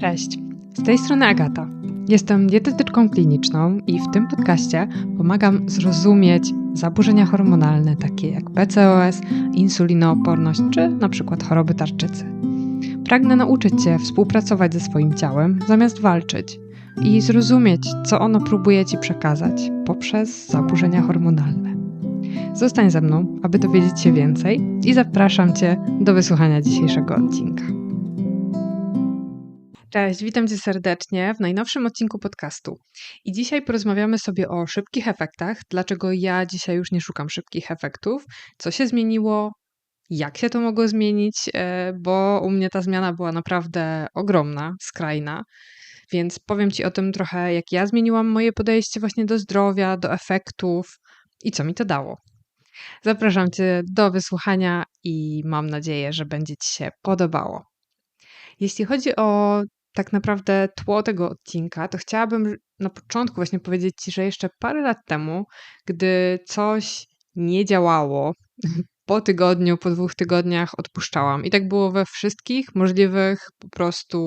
Cześć, z tej strony Agata. Jestem dietetyczką kliniczną i w tym podcaście pomagam zrozumieć zaburzenia hormonalne takie jak PCOS, insulinooporność czy na przykład choroby tarczycy. Pragnę nauczyć Cię współpracować ze swoim ciałem zamiast walczyć i zrozumieć, co ono próbuje Ci przekazać poprzez zaburzenia hormonalne. Zostań ze mną, aby dowiedzieć się więcej i zapraszam Cię do wysłuchania dzisiejszego odcinka. Cześć, witam Cię serdecznie w najnowszym odcinku podcastu. I dzisiaj porozmawiamy sobie o szybkich efektach, dlaczego ja dzisiaj już nie szukam szybkich efektów, co się zmieniło, jak się to mogło zmienić, e, bo u mnie ta zmiana była naprawdę ogromna, skrajna. Więc powiem Ci o tym trochę, jak ja zmieniłam moje podejście właśnie do zdrowia, do efektów i co mi to dało. Zapraszam Cię do wysłuchania i mam nadzieję, że będzie Ci się podobało. Jeśli chodzi o tak naprawdę tło tego odcinka, to chciałabym na początku właśnie powiedzieć Ci, że jeszcze parę lat temu, gdy coś nie działało, po tygodniu, po dwóch tygodniach odpuszczałam. I tak było we wszystkich możliwych po prostu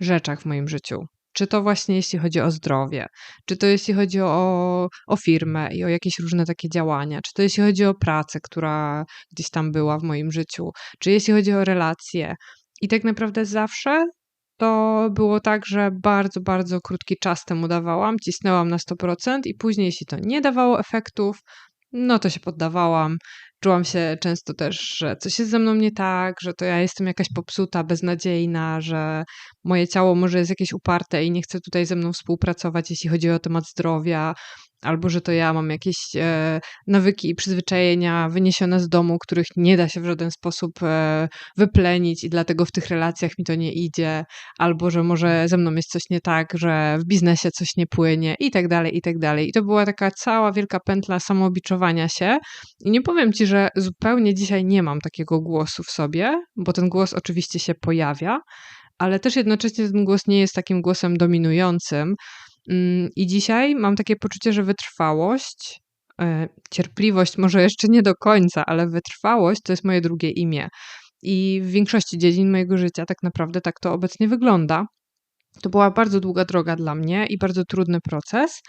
rzeczach w moim życiu. Czy to właśnie jeśli chodzi o zdrowie, czy to jeśli chodzi o, o firmę i o jakieś różne takie działania, czy to jeśli chodzi o pracę, która gdzieś tam była w moim życiu, czy jeśli chodzi o relacje. I tak naprawdę zawsze to było tak, że bardzo, bardzo krótki czas temu dawałam, cisnęłam na 100% i później, jeśli to nie dawało efektów, no to się poddawałam. Czułam się często też, że coś jest ze mną nie tak, że to ja jestem jakaś popsuta, beznadziejna, że moje ciało może jest jakieś uparte i nie chce tutaj ze mną współpracować, jeśli chodzi o temat zdrowia, albo że to ja mam jakieś e, nawyki i przyzwyczajenia wyniesione z domu, których nie da się w żaden sposób e, wyplenić i dlatego w tych relacjach mi to nie idzie, albo że może ze mną jest coś nie tak, że w biznesie coś nie płynie i tak dalej, i tak dalej. I to była taka cała wielka pętla samoobiczowania się i nie powiem ci, że zupełnie dzisiaj nie mam takiego głosu w sobie, bo ten głos oczywiście się pojawia, ale też jednocześnie ten głos nie jest takim głosem dominującym, I dzisiaj mam takie poczucie, że wytrwałość, e, cierpliwość może jeszcze nie do końca, ale wytrwałość to jest moje drugie imię. I w większości dziedzin mojego życia tak naprawdę tak to obecnie wygląda. To była bardzo długa droga dla mnie i bardzo trudny proces,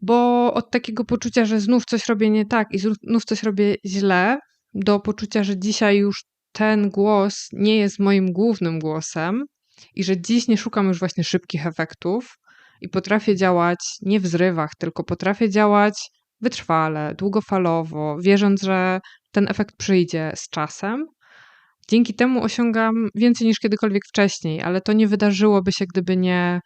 bo od takiego poczucia, że znów coś robię nie tak i znów coś robię źle, do poczucia, że dzisiaj już ten głos nie jest moim głównym głosem i że dziś nie szukam już właśnie szybkich efektów, i potrafię działać nie w zrywach, tylko potrafię działać wytrwale, długofalowo, wierząc, że ten efekt przyjdzie z czasem. Dzięki temu osiągam więcej niż kiedykolwiek wcześniej, ale to nie wydarzyłoby się, gdyby nie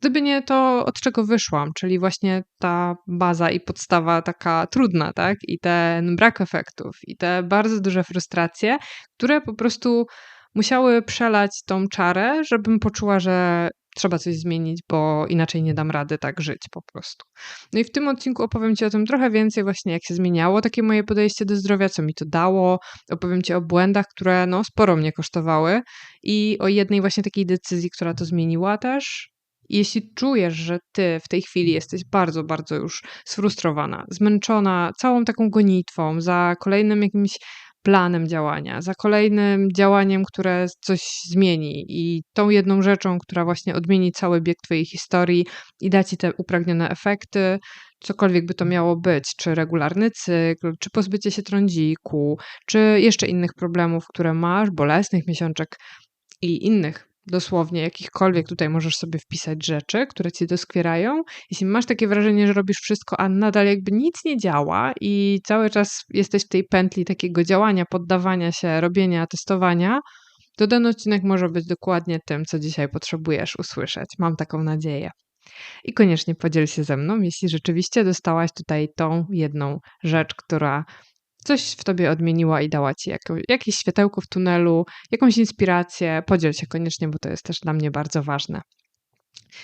gdyby nie to, od czego wyszłam, czyli właśnie ta baza i podstawa taka trudna, tak? I ten brak efektów, i te bardzo duże frustracje, które po prostu musiały przelać tą czarę, żebym poczuła, że trzeba coś zmienić, bo inaczej nie dam rady tak żyć po prostu. No i w tym odcinku opowiem Ci o tym trochę więcej, właśnie jak się zmieniało takie moje podejście do zdrowia, co mi to dało. Opowiem Ci o błędach, które no, sporo mnie kosztowały i o jednej właśnie takiej decyzji, która to zmieniła też. Jeśli czujesz, że ty w tej chwili jesteś bardzo, bardzo już sfrustrowana, zmęczona całą taką gonitwą za kolejnym jakimś planem działania, za kolejnym działaniem, które coś zmieni i tą jedną rzeczą, która właśnie odmieni cały bieg Twojej historii i da Ci te upragnione efekty, cokolwiek by to miało być, czy regularny cykl, czy pozbycie się trądziku, czy jeszcze innych problemów, które masz, bolesnych miesiączek i innych dosłownie jakichkolwiek tutaj możesz sobie wpisać rzeczy, które ci doskwierają. Jeśli masz takie wrażenie, że robisz wszystko, a nadal jakby nic nie działa i cały czas jesteś w tej pętli takiego działania, poddawania się, robienia, testowania, to ten odcinek może być dokładnie tym, co dzisiaj potrzebujesz usłyszeć. Mam taką nadzieję. I koniecznie podziel się ze mną, jeśli rzeczywiście dostałaś tutaj tą jedną rzecz, która coś w tobie odmieniła i dała ci jako, jakieś światełko w tunelu, jakąś inspirację, podziel się koniecznie, bo to jest też dla mnie bardzo ważne.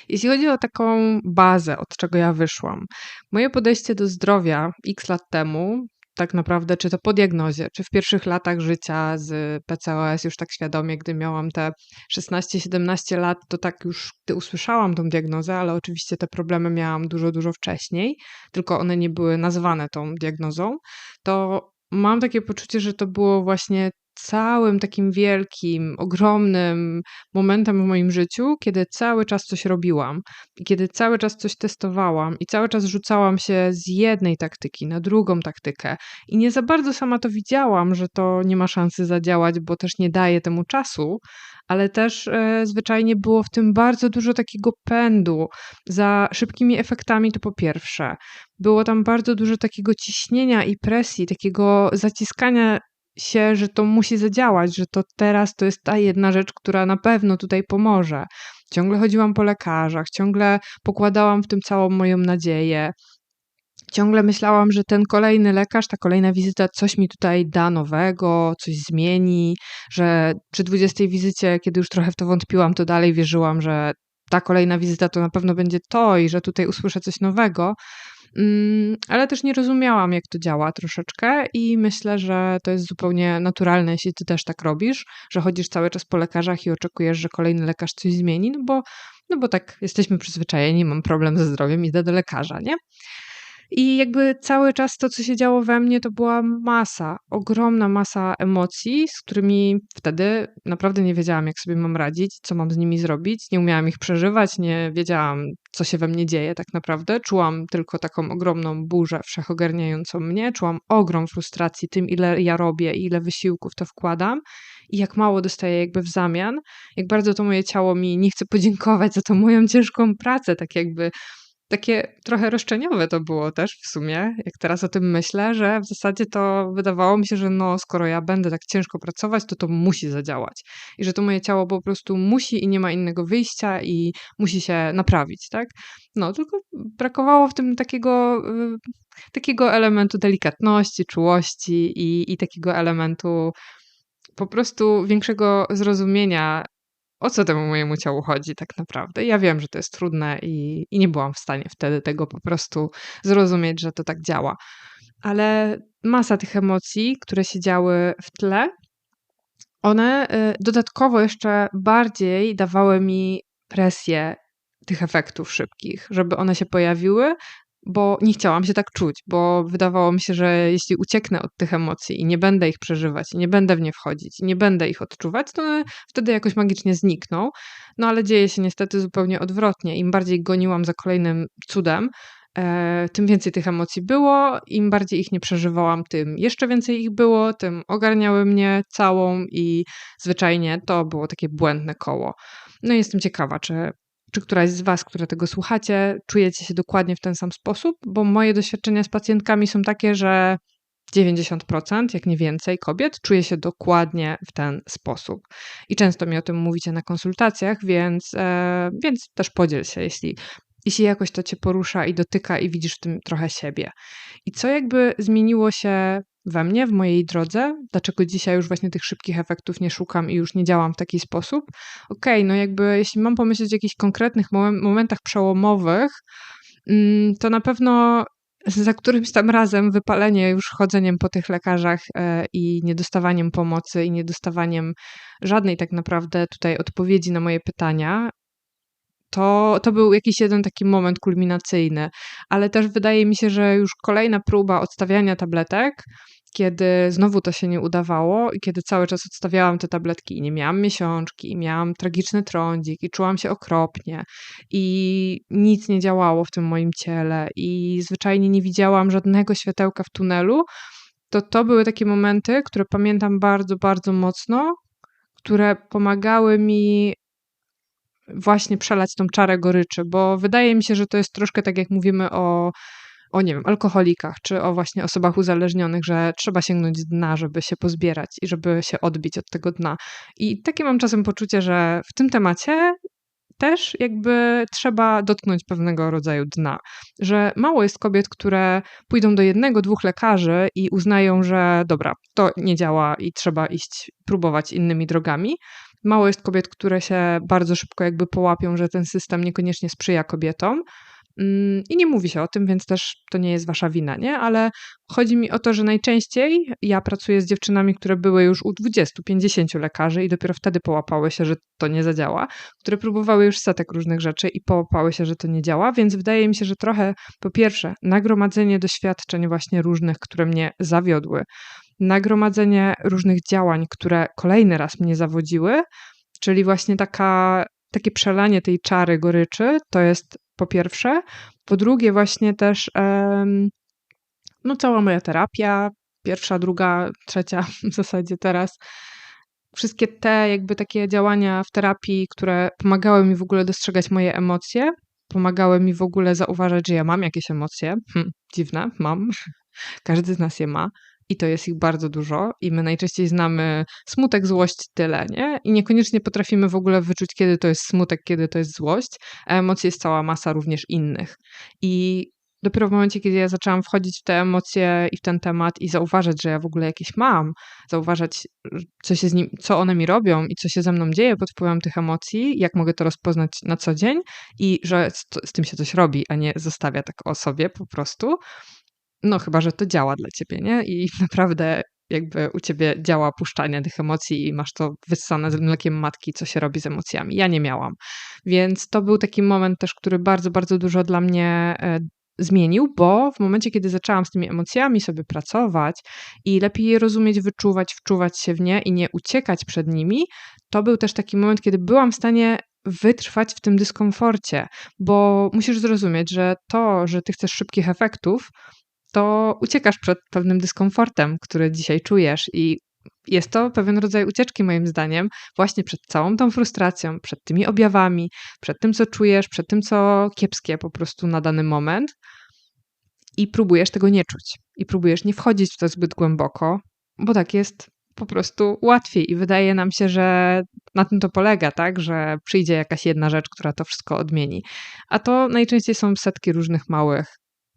Jeśli chodzi o taką bazę, od czego ja wyszłam, moje podejście do zdrowia x lat temu tak naprawdę, czy to po diagnozie, czy w pierwszych latach życia z PCOS, już tak świadomie, gdy miałam te 16-17 lat, to tak już gdy usłyszałam tą diagnozę, ale oczywiście te problemy miałam dużo, dużo wcześniej, tylko one nie były nazwane tą diagnozą, to mam takie poczucie, że to było właśnie całym takim wielkim, ogromnym momentem w moim życiu, kiedy cały czas coś robiłam i kiedy cały czas coś testowałam i cały czas rzucałam się z jednej taktyki na drugą taktykę i nie za bardzo sama to widziałam, że to nie ma szansy zadziałać, bo też nie daje temu czasu, ale też e, zwyczajnie było w tym bardzo dużo takiego pędu za szybkimi efektami, to po pierwsze. Było tam bardzo dużo takiego ciśnienia i presji, takiego zaciskania się, że to musi zadziałać, że to teraz to jest ta jedna rzecz, która na pewno tutaj pomoże. Ciągle chodziłam po lekarzach, ciągle pokładałam w tym całą moją nadzieję. Ciągle myślałam, że ten kolejny lekarz, ta kolejna wizyta coś mi tutaj da nowego, coś zmieni, że przy 20 wizycie, kiedy już trochę w to wątpiłam, to dalej wierzyłam, że ta kolejna wizyta to na pewno będzie to i że tutaj usłyszę coś nowego. Mm, ale też nie rozumiałam, jak to działa troszeczkę, i myślę, że to jest zupełnie naturalne, jeśli ty też tak robisz, że chodzisz cały czas po lekarzach i oczekujesz, że kolejny lekarz coś zmieni, no bo, no bo tak jesteśmy przyzwyczajeni, mam problem ze zdrowiem, idę do lekarza, nie? I jakby cały czas to, co się działo we mnie, to była masa, ogromna masa emocji, z którymi wtedy naprawdę nie wiedziałam, jak sobie mam radzić, co mam z nimi zrobić. Nie umiałam ich przeżywać, nie wiedziałam, co się we mnie dzieje tak naprawdę. Czułam tylko taką ogromną burzę wszechogarniającą mnie, czułam ogrom frustracji tym, ile ja robię i ile wysiłków to wkładam i jak mało dostaję jakby w zamian, jak bardzo to moje ciało mi nie chce podziękować za tą moją ciężką pracę, tak jakby takie trochę roszczeniowe to było też w sumie, jak teraz o tym myślę, że w zasadzie to wydawało mi się, że no, skoro ja będę tak ciężko pracować, to to musi zadziałać. I że to moje ciało po prostu musi i nie ma innego wyjścia i musi się naprawić, tak? No, tylko brakowało w tym takiego, y, takiego elementu delikatności, czułości i, i takiego elementu po prostu większego zrozumienia o co temu mojemu ciału chodzi tak naprawdę. Ja wiem, że to jest trudne i, i nie byłam w stanie wtedy tego po prostu zrozumieć, że to tak działa. Ale masa tych emocji, które się działy w tle, one y, dodatkowo jeszcze bardziej dawały mi presję tych efektów szybkich, żeby one się pojawiły, bo nie chciałam się tak czuć, bo wydawało mi się, że jeśli ucieknę od tych emocji i nie będę ich przeżywać, nie będę w nie wchodzić, nie będę ich odczuwać, to one wtedy jakoś magicznie znikną. No ale dzieje się niestety zupełnie odwrotnie. Im bardziej goniłam za kolejnym cudem, e, tym więcej tych emocji było, im bardziej ich nie przeżywałam, tym jeszcze więcej ich było, tym ogarniały mnie całą i zwyczajnie to było takie błędne koło. No i jestem ciekawa, czy czy któraś z Was, które tego słuchacie, czujecie się dokładnie w ten sam sposób, bo moje doświadczenia z pacjentkami są takie, że 90%, jak nie więcej, kobiet czuje się dokładnie w ten sposób. I często mi o tym mówicie na konsultacjach, więc, e, więc też podziel się, jeśli, jeśli jakoś to Cię porusza i dotyka i widzisz w tym trochę siebie. I co jakby zmieniło się we mnie, w mojej drodze, dlaczego dzisiaj już właśnie tych szybkich efektów nie szukam i już nie działam w taki sposób. Okej, okay, no jakby jeśli mam pomyśleć o jakichś konkretnych momentach przełomowych, mm, to na pewno za którymś tam razem wypalenie już chodzeniem po tych lekarzach e, i niedostawaniem pomocy i niedostawaniem żadnej tak naprawdę tutaj odpowiedzi na moje pytania, to, to był jakiś jeden taki moment kulminacyjny, ale też wydaje mi się, że już kolejna próba odstawiania tabletek kiedy znowu to się nie udawało i kiedy cały czas odstawiałam te tabletki i nie miałam miesiączki, i miałam tragiczny trądzik i czułam się okropnie i nic nie działało w tym moim ciele i zwyczajnie nie widziałam żadnego światełka w tunelu, to to były takie momenty, które pamiętam bardzo, bardzo mocno, które pomagały mi właśnie przelać tą czarę goryczy, bo wydaje mi się, że to jest troszkę tak, jak mówimy o o nie wiem, alkoholikach, czy o właśnie osobach uzależnionych, że trzeba sięgnąć dna, żeby się pozbierać i żeby się odbić od tego dna. I takie mam czasem poczucie, że w tym temacie też jakby trzeba dotknąć pewnego rodzaju dna. Że mało jest kobiet, które pójdą do jednego, dwóch lekarzy i uznają, że dobra, to nie działa i trzeba iść próbować innymi drogami. Mało jest kobiet, które się bardzo szybko jakby połapią, że ten system niekoniecznie sprzyja kobietom Mm, I nie mówi się o tym, więc też to nie jest wasza wina, nie? Ale chodzi mi o to, że najczęściej ja pracuję z dziewczynami, które były już u 20-50 lekarzy i dopiero wtedy połapały się, że to nie zadziała, które próbowały już setek różnych rzeczy i połapały się, że to nie działa, więc wydaje mi się, że trochę po pierwsze nagromadzenie doświadczeń właśnie różnych, które mnie zawiodły, nagromadzenie różnych działań, które kolejny raz mnie zawodziły, czyli właśnie taka, takie przelanie tej czary goryczy, to jest po pierwsze. Po drugie, właśnie też no, cała moja terapia, pierwsza, druga, trzecia w zasadzie teraz. Wszystkie te jakby takie działania w terapii, które pomagały mi w ogóle dostrzegać moje emocje, pomagały mi w ogóle zauważać, że ja mam jakieś emocje. Hm, dziwne, mam. Każdy z nas je ma i to jest ich bardzo dużo i my najczęściej znamy smutek, złość, tyle, nie? I niekoniecznie potrafimy w ogóle wyczuć, kiedy to jest smutek, kiedy to jest złość, a emocji jest cała masa również innych. I dopiero w momencie, kiedy ja zaczęłam wchodzić w te emocje i w ten temat i zauważać, że ja w ogóle jakieś mam, zauważać, co, się z nim, co one mi robią i co się ze mną dzieje pod wpływem tych emocji, jak mogę to rozpoznać na co dzień i że z, z tym się coś robi, a nie zostawia tak o sobie po prostu, no chyba, że to działa dla ciebie, nie? I naprawdę jakby u ciebie działa puszczanie tych emocji i masz to wyssane z mlekiem matki, co się robi z emocjami. Ja nie miałam. Więc to był taki moment też, który bardzo, bardzo dużo dla mnie e, zmienił, bo w momencie, kiedy zaczęłam z tymi emocjami sobie pracować i lepiej je rozumieć, wyczuwać, wczuwać się w nie i nie uciekać przed nimi, to był też taki moment, kiedy byłam w stanie wytrwać w tym dyskomforcie, bo musisz zrozumieć, że to, że ty chcesz szybkich efektów, to uciekasz przed pewnym dyskomfortem, który dzisiaj czujesz i jest to pewien rodzaj ucieczki, moim zdaniem, właśnie przed całą tą frustracją, przed tymi objawami, przed tym, co czujesz, przed tym, co kiepskie po prostu na dany moment. I próbujesz tego nie czuć. I próbujesz nie wchodzić w to zbyt głęboko, bo tak jest po prostu łatwiej. I wydaje nam się, że na tym to polega, tak? Że przyjdzie jakaś jedna rzecz, która to wszystko odmieni. A to najczęściej są setki różnych małych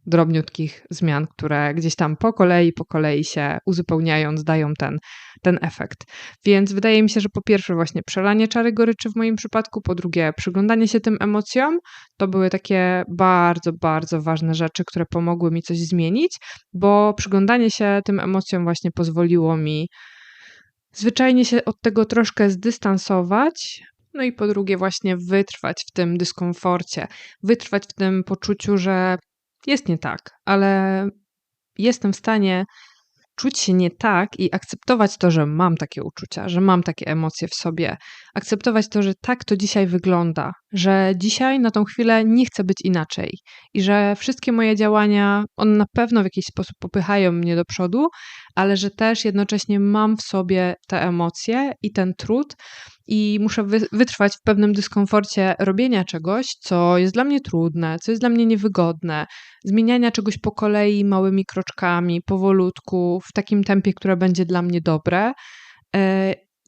drobniutkich zmian, które gdzieś tam po kolei, po kolei się uzupełniając, dają ten, ten efekt. Więc wydaje mi się, że po pierwsze właśnie przelanie czary goryczy w moim przypadku, po drugie przyglądanie się tym emocjom, to były takie bardzo, bardzo ważne rzeczy, które pomogły mi coś zmienić, bo przyglądanie się tym emocjom właśnie pozwoliło mi zwyczajnie się od tego troszkę zdystansować, no i po drugie, właśnie wytrwać w tym dyskomforcie, wytrwać w tym poczuciu, że jest nie tak, ale jestem w stanie czuć się nie tak i akceptować to, że mam takie uczucia, że mam takie emocje w sobie, akceptować to, że tak to dzisiaj wygląda, że dzisiaj na tą chwilę nie chcę być inaczej i że wszystkie moje działania, one na pewno w jakiś sposób popychają mnie do przodu, ale że też jednocześnie mam w sobie te emocje i ten trud i muszę wytrwać w pewnym dyskomforcie robienia czegoś, co jest dla mnie trudne, co jest dla mnie niewygodne, zmieniania czegoś po kolei małymi kroczkami, powolutku, w takim tempie, które będzie dla mnie dobre.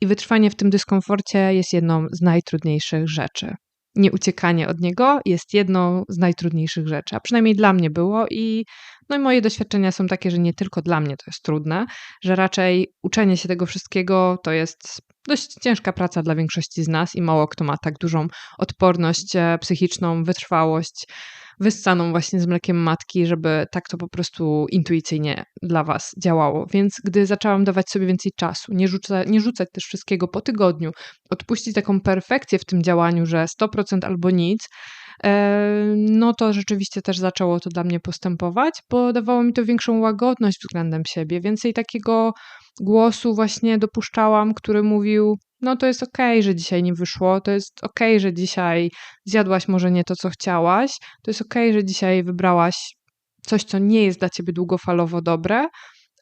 I wytrwanie w tym dyskomforcie jest jedną z najtrudniejszych rzeczy. Nieuciekanie od niego jest jedną z najtrudniejszych rzeczy, a przynajmniej dla mnie było i no i moje doświadczenia są takie, że nie tylko dla mnie to jest trudne, że raczej uczenie się tego wszystkiego to jest dość ciężka praca dla większości z nas i mało kto ma tak dużą odporność e, psychiczną, wytrwałość, wyssaną właśnie z mlekiem matki, żeby tak to po prostu intuicyjnie dla Was działało. Więc gdy zaczęłam dawać sobie więcej czasu, nie, rzuca, nie rzucać też wszystkiego po tygodniu, odpuścić taką perfekcję w tym działaniu, że 100% albo nic, e, no to rzeczywiście też zaczęło to dla mnie postępować, bo dawało mi to większą łagodność względem siebie, więcej takiego głosu właśnie dopuszczałam, który mówił: No, to jest okej, okay, że dzisiaj nie wyszło, to jest okej, okay, że dzisiaj zjadłaś może nie to, co chciałaś, to jest okej, okay, że dzisiaj wybrałaś coś, co nie jest dla ciebie długofalowo dobre,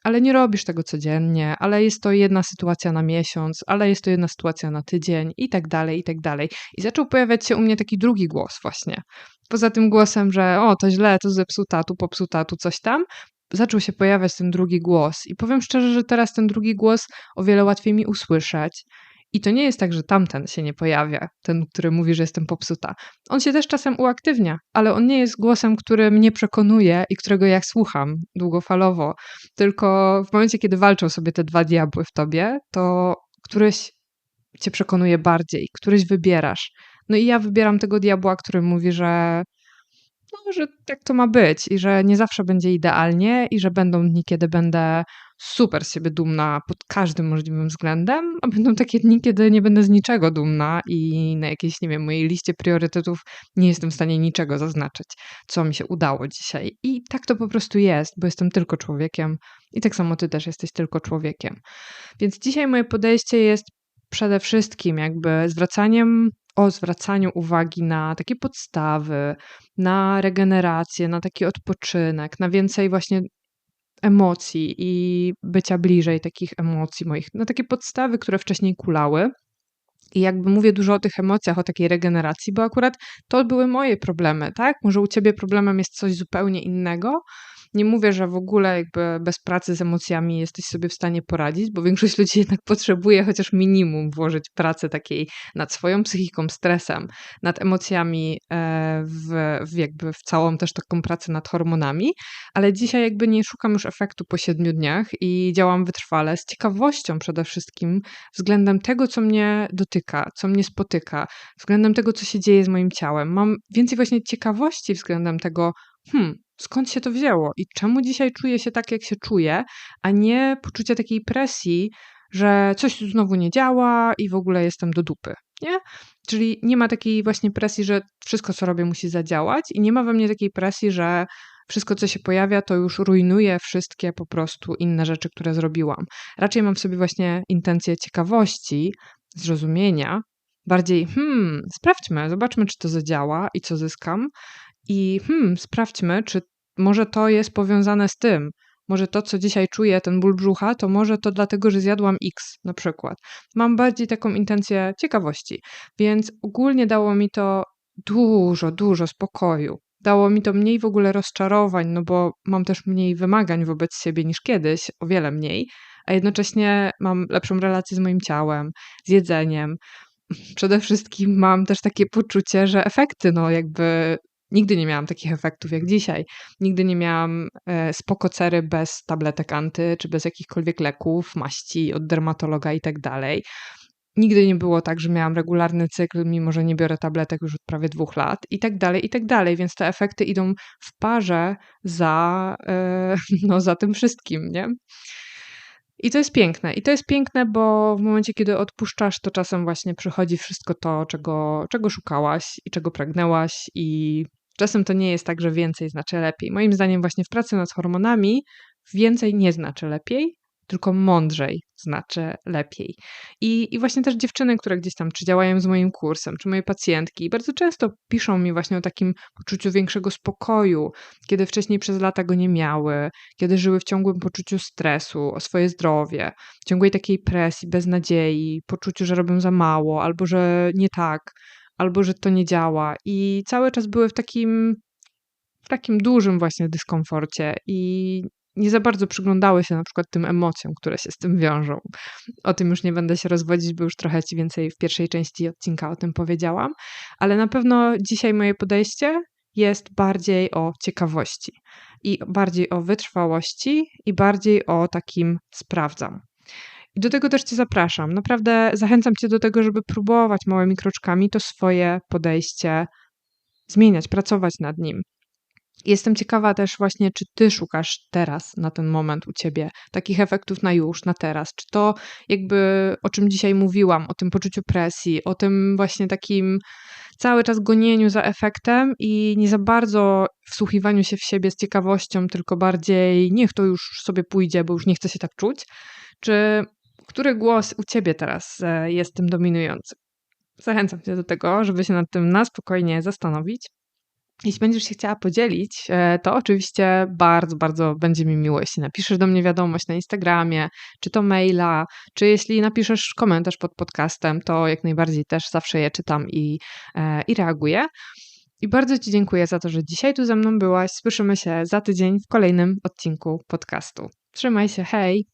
ale nie robisz tego codziennie, ale jest to jedna sytuacja na miesiąc, ale jest to jedna sytuacja na tydzień i tak dalej, i tak dalej. I zaczął pojawiać się u mnie taki drugi głos właśnie. Poza tym głosem, że o, to źle, to zepsuta, tu popsuta, tu coś tam, zaczął się pojawiać ten drugi głos. I powiem szczerze, że teraz ten drugi głos o wiele łatwiej mi usłyszeć. I to nie jest tak, że tamten się nie pojawia, ten, który mówi, że jestem popsuta. On się też czasem uaktywnia, ale on nie jest głosem, który mnie przekonuje i którego ja słucham długofalowo. Tylko w momencie, kiedy walczą sobie te dwa diabły w tobie, to któryś cię przekonuje bardziej, któryś wybierasz. No i ja wybieram tego diabła, który mówi, że no, że tak to ma być i że nie zawsze będzie idealnie i że będą dni, kiedy będę super z siebie dumna pod każdym możliwym względem, a będą takie dni, kiedy nie będę z niczego dumna i na jakiejś, nie wiem, mojej liście priorytetów nie jestem w stanie niczego zaznaczyć, co mi się udało dzisiaj. I tak to po prostu jest, bo jestem tylko człowiekiem i tak samo ty też jesteś tylko człowiekiem. Więc dzisiaj moje podejście jest przede wszystkim jakby zwracaniem o zwracaniu uwagi na takie podstawy, na regenerację, na taki odpoczynek, na więcej właśnie emocji i bycia bliżej takich emocji moich, na takie podstawy, które wcześniej kulały. I jakby mówię dużo o tych emocjach, o takiej regeneracji, bo akurat to były moje problemy, tak? Może u ciebie problemem jest coś zupełnie innego, nie mówię, że w ogóle jakby bez pracy z emocjami jesteś sobie w stanie poradzić, bo większość ludzi jednak potrzebuje chociaż minimum włożyć pracę takiej nad swoją psychiką, stresem, nad emocjami, e, w, w jakby w całą też taką pracę nad hormonami, ale dzisiaj jakby nie szukam już efektu po siedmiu dniach i działam wytrwale z ciekawością przede wszystkim względem tego, co mnie dotyka, co mnie spotyka, względem tego, co się dzieje z moim ciałem. Mam więcej właśnie ciekawości względem tego, hmm, skąd się to wzięło i czemu dzisiaj czuję się tak, jak się czuję, a nie poczucie takiej presji, że coś tu znowu nie działa i w ogóle jestem do dupy, nie? Czyli nie ma takiej właśnie presji, że wszystko, co robię, musi zadziałać i nie ma we mnie takiej presji, że wszystko, co się pojawia, to już rujnuje wszystkie po prostu inne rzeczy, które zrobiłam. Raczej mam w sobie właśnie intencję ciekawości, zrozumienia, bardziej, hmm, sprawdźmy, zobaczmy, czy to zadziała i co zyskam, i hmm, sprawdźmy, czy może to jest powiązane z tym. Może to, co dzisiaj czuję, ten ból brzucha, to może to dlatego, że zjadłam X na przykład. Mam bardziej taką intencję ciekawości, więc ogólnie dało mi to dużo, dużo spokoju. Dało mi to mniej w ogóle rozczarowań, no bo mam też mniej wymagań wobec siebie niż kiedyś, o wiele mniej, a jednocześnie mam lepszą relację z moim ciałem, z jedzeniem. Przede wszystkim mam też takie poczucie, że efekty, no jakby Nigdy nie miałam takich efektów jak dzisiaj. Nigdy nie miałam e, spokocery bez tabletek anty, czy bez jakichkolwiek leków, maści od dermatologa i tak dalej. Nigdy nie było tak, że miałam regularny cykl, mimo że nie biorę tabletek już od prawie dwóch lat i tak dalej, i tak dalej. Więc te efekty idą w parze za, e, no, za tym wszystkim, nie? I to jest piękne. I to jest piękne, bo w momencie, kiedy odpuszczasz, to czasem właśnie przychodzi wszystko to, czego, czego szukałaś i czego pragnęłaś, i Czasem to nie jest tak, że więcej znaczy lepiej. Moim zdaniem, właśnie w pracy nad hormonami więcej nie znaczy lepiej, tylko mądrzej znaczy lepiej. I, I właśnie też dziewczyny, które gdzieś tam czy działają z moim kursem, czy moje pacjentki, bardzo często piszą mi właśnie o takim poczuciu większego spokoju, kiedy wcześniej przez lata go nie miały, kiedy żyły w ciągłym poczuciu stresu o swoje zdrowie, ciągłej takiej presji, beznadziei, poczuciu, że robią za mało albo że nie tak albo że to nie działa. I cały czas były w takim, w takim dużym właśnie dyskomforcie i nie za bardzo przyglądały się na przykład tym emocjom, które się z tym wiążą. O tym już nie będę się rozwodzić, bo już trochę ci więcej w pierwszej części odcinka o tym powiedziałam, ale na pewno dzisiaj moje podejście jest bardziej o ciekawości i bardziej o wytrwałości i bardziej o takim sprawdzam. I do tego też Cię zapraszam. Naprawdę zachęcam Cię do tego, żeby próbować małymi kroczkami to swoje podejście zmieniać, pracować nad nim. Jestem ciekawa też właśnie, czy ty szukasz teraz, na ten moment u ciebie, takich efektów na już, na teraz. Czy to jakby, o czym dzisiaj mówiłam, o tym poczuciu presji, o tym właśnie takim cały czas gonieniu za efektem i nie za bardzo wsłuchiwaniu się w siebie z ciekawością, tylko bardziej niech to już sobie pójdzie, bo już nie chcę się tak czuć. Czy który głos u ciebie teraz e, jest tym dominujący? Zachęcam cię do tego, żeby się nad tym na spokojnie zastanowić. Jeśli będziesz się chciała podzielić, e, to oczywiście bardzo, bardzo będzie mi miło, jeśli napiszesz do mnie wiadomość na Instagramie, czy to maila, czy jeśli napiszesz komentarz pod podcastem, to jak najbardziej też zawsze je czytam i, e, i reaguję. I bardzo Ci dziękuję za to, że dzisiaj tu ze mną byłaś. Słyszymy się za tydzień w kolejnym odcinku podcastu. Trzymaj się, hej!